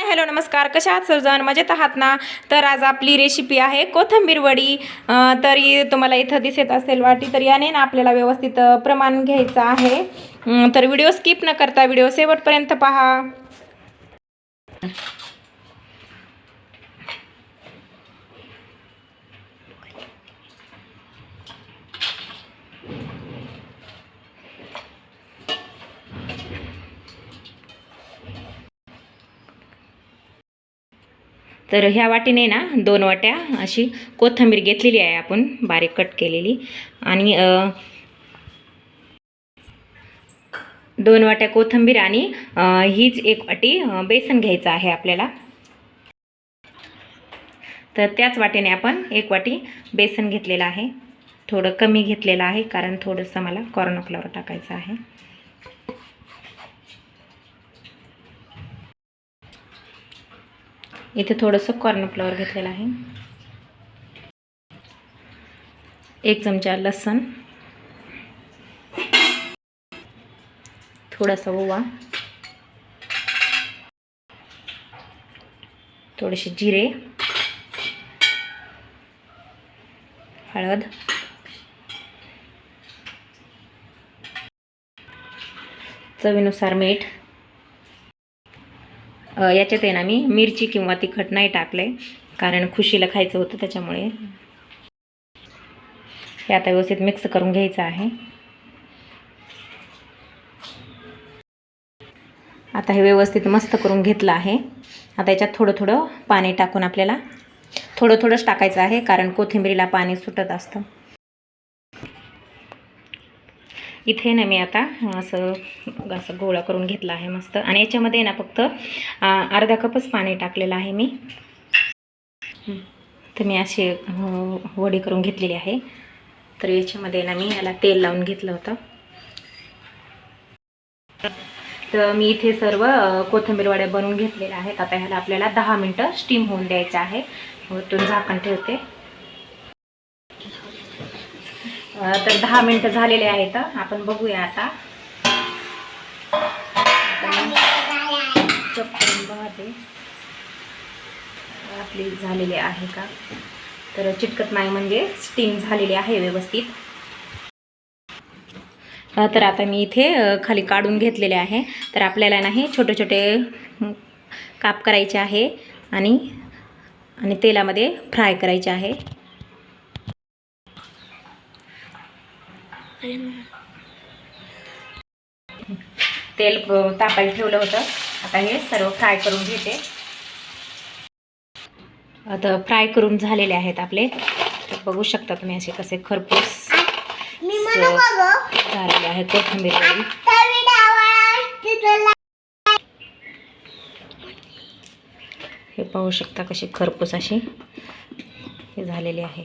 Hello नमस्कार. कशा आहात सर्जन मजेत आहात ना? तर आज आपली रेसिपी आहे कोथिंबीर वडी. तरी तुम्हाला इथं दिसत असेल वाटी तर याने ना आपल्याला व्यवस्थित प्रमाण घ्यायचं आहे. तर व्हिडिओ स्किप न करता व्हिडिओ शेवटपर्यंत पहा. तर ह्या वाटीने ना दोन वाट्या अशी कोथिंबीर घेतलेली आहे आपण बारीक कट केलेली. आणि दोन वाट्या कोथिंबीर आणि हीच एक वाटी बेसन घ्यायचं आहे आपल्याला. तर त्याच वाटेने आपण एक वाटी बेसन घेतलेलं आहे. थोडं कमी घेतलेलं आहे कारण थोडंसं मला कॉर्नफ्लॉवर टाकायचं आहे. इथे थोडंसं कॉर्नफ्लॉवर घेतलेलं आहे. एक चमचा लसण. थोडासा ओवा. थोडेसे जिरे. हळद. चवीनुसार मीठ. याच्यात आहे ना मी मिरची किंवा तिखट नाही टाकले कारण खुशीला खायचं होतं त्याच्यामुळे. हे आता व्यवस्थित मिक्स करून घ्यायचं आहे. आता हे व्यवस्थित मस्त करून घेतलं आहे. आता याच्यात थोडं थोडं पाणी टाकून आपल्याला थोडं थोडंच टाकायचं आहे कारण कोथिंबीरीला पाणी सुटत असतं. इथे ना मी आता असं असं गोळा करून घेतला आहे मस्त. आणि याच्यामध्ये ना फक्त अर्धा कपच पाणी टाकलेलं आहे मी. तर मी अशी वडी करून घेतलेली आहे. तर याच्यामध्ये ना मी याला तेल लावून घेतलं होतं. तर मी इथे सर्व अं, कोथिंबीर वड्या बनवून घेतलेल्या आहेत. आता ह्याला आपल्याला दहा मिनटं स्टीम होऊन द्यायचं आहे. वरतून झाकण ठेवते. तर दहा मिनटं झालेले आहेत. आपण बघूया आता. चेक आपली झालेली आहे का? तर चिटकत नाही म्हणजे स्टीम झालेली आहे व्यवस्थित. तर आता मी इथे खाली काढून घेतलेले आहे. तर आपल्याला नाही छोटे छोटे काप करायचे आहे आणि आणि तेलामध्ये फ्राय करायचे आहे. तेल तापायला ठेवलं होतं. आता हे सर्व फ्राय करून घेते. आता फ्राय करून झालेले आहेत आपले. तर बघू शकता तुम्ही असे कसे खरपूस झालेले आहे कोथिंबीर हे पाहू शकता कशी खरपूस अशी हे झालेली आहे.